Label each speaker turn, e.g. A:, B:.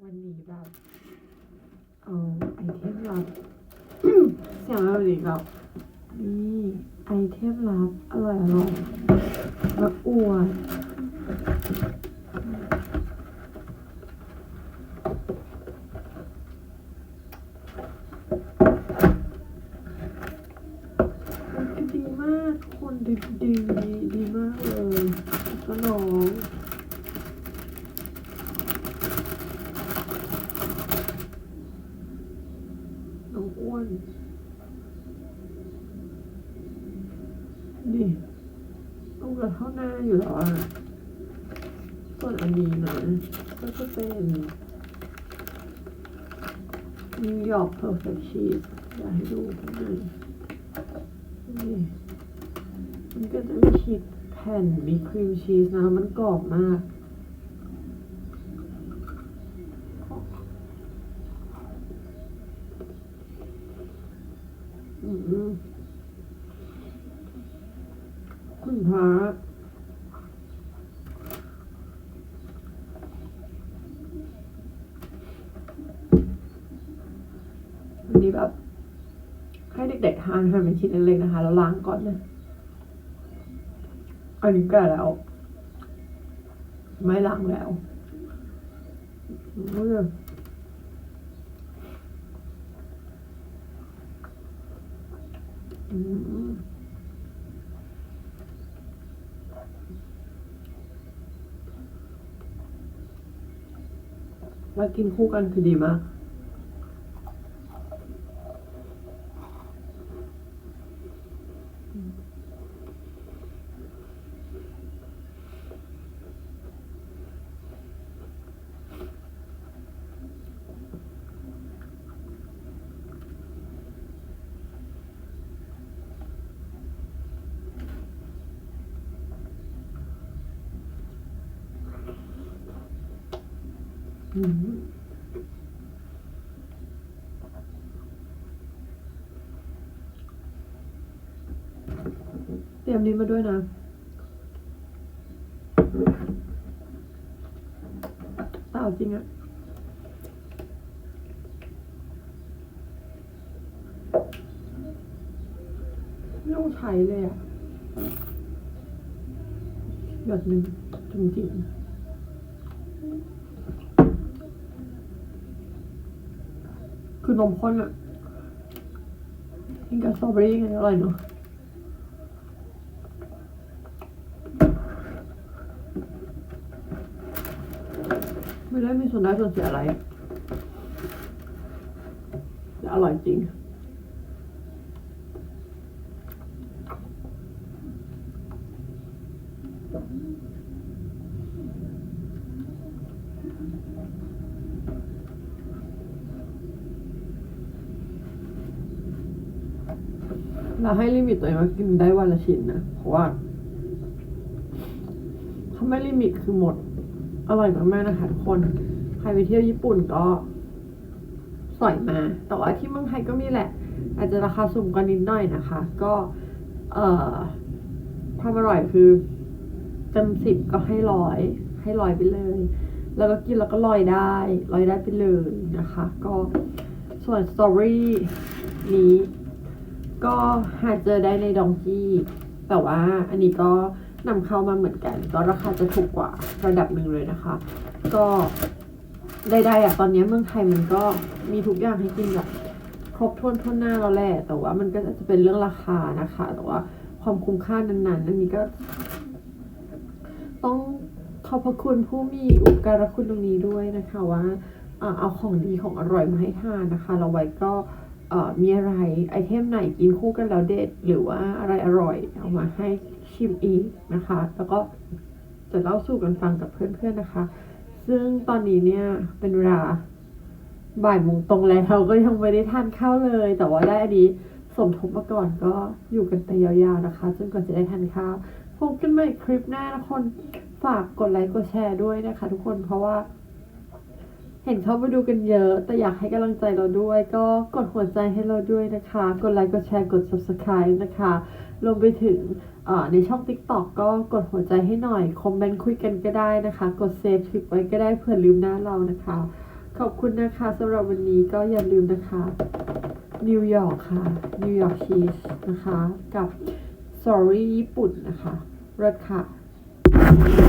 A: วันนี้แบบเอาไอเทมลับเสียงอะไรอีกแล้วนี่ไอเทมลับอร่อยอร่อยมาอวดมันคือดีมากทุกคนดีดีดีดีมากเลยก็น้อง น้องอ้วน นี่ต้องกระเท่าหน้าอยู่แล้วอะส่วนอันนี้นะก็จะเป็นนิวยอร์กเพอร์เฟคชีสอยากให้ดูข้างในนี่มันก็จะมีชีสแผ่นมีครีมชีสนะ มันกรอบมากอืม คุณพระวันนี้แบบให้เด็กๆทานทานเป็นชิ้นเล็กๆนะคะ แล้วล้างก่อนนะอันนี้แก่แล้ว ไม่ล้างแล้วอืมอืม มากินคู่กันคือดีมาก เตรียมนี้มาด้วยนะเปล่าจริงอะไม่ต้องใช้เลยอะหยดหนึ่งจริงๆ คือนมข้นอะกินกับสตรอเบอรี่ไงอร่อยเนาะไม่ได้มีส่วนได้ส่วนเสียอะไรแต่อร่อยจริง เราให้ลิมิตตัวเองว่ากินได้วันละชิ้นนะ เพราะว่าถ้าไม่ลิมิตคือหมด อร่อยมากๆนะคะทุกคน ใครไปเที่ยวญี่ปุ่นก็สอยมา แต่ว่าที่เมืองไทยก็มีแหละ อาจจะราคาสูงกว่านิดหน่อยนะคะ ก็ เอ่อความอร่อยคือเต็มสิบก็ให้ร้อย ให้ร้อยไปเลย แล้วก็กินแล้วก็ลอยได้ลอยได้ไปเลยนะคะ ก็ส่วนสตอรี่นี้ ก็หาเจอได้ในดองกี้แต่ว่าอันนี้ก็นำเข้ามาเหมือนกัน ก็ราคาจะถูกกว่าระดับหนึ่งเลยนะคะ ก็ใดๆอะตอนนี้เมืองไทยมันก็มีทุกอย่างให้กินแบบครบถ้วนทั่วหน้าแล้วแหละ แต่ว่ามันก็จะเป็นเรื่องราคานะคะ แต่ว่าความคุ้มค่านั้นๆอันนี้ก็ ต้องขอบพระคุณผู้มีอุปการะคุณตรงนี้ด้วยนะคะว่าเอาของดีของอร่อยมาให้ทานนะคะ เราไว้ก็ มีอะไรไอเทมไหนกินคู่กันแล้วเด็ดหรือว่าอะไรอร่อยเอามาให้ชิมอีกนะคะ แล้วก็จะเล่าสู่กันฟังกับเพื่อนๆนะคะ ซึ่งตอนนี้เนี่ยเป็นเวลาบ่ายโมงตรงแล้วก็ยังไม่ได้ทานข้าวเลย แต่ว่าได้อันนี้สมทบมาก่อนก็อยู่กันไปยาวๆนะคะจนกว่าจะได้ทานข้าวพบกันใหม่คลิปหน้าทุกคนฝากกดไลค์กดแชร์ด้วยนะคะ ทุกคนเพราะว่า เห็นเขาไปดูกันเยอะ แต่อยากให้กำลังใจเราด้วย ก็กดหัวใจให้เราด้วยนะคะ กดไลค์ กดแชร์ กด subscribe นะคะรวมไปถึงในช่อง TikTok ก็กดหัวใจให้หน่อย คอมเมนต์คุยกันก็ได้นะคะ กดเซฟคลิปไว้ก็ได้เผื่อลืมหน้าเรานะคะ ขอบคุณนะคะสำหรับวันนี้ก็อย่าลืมนะคะนิวยอร์กค่ะนิวยอร์กชีสนะคะ กับ Sorry ญี่ปุ่นนะคะรสค่ะ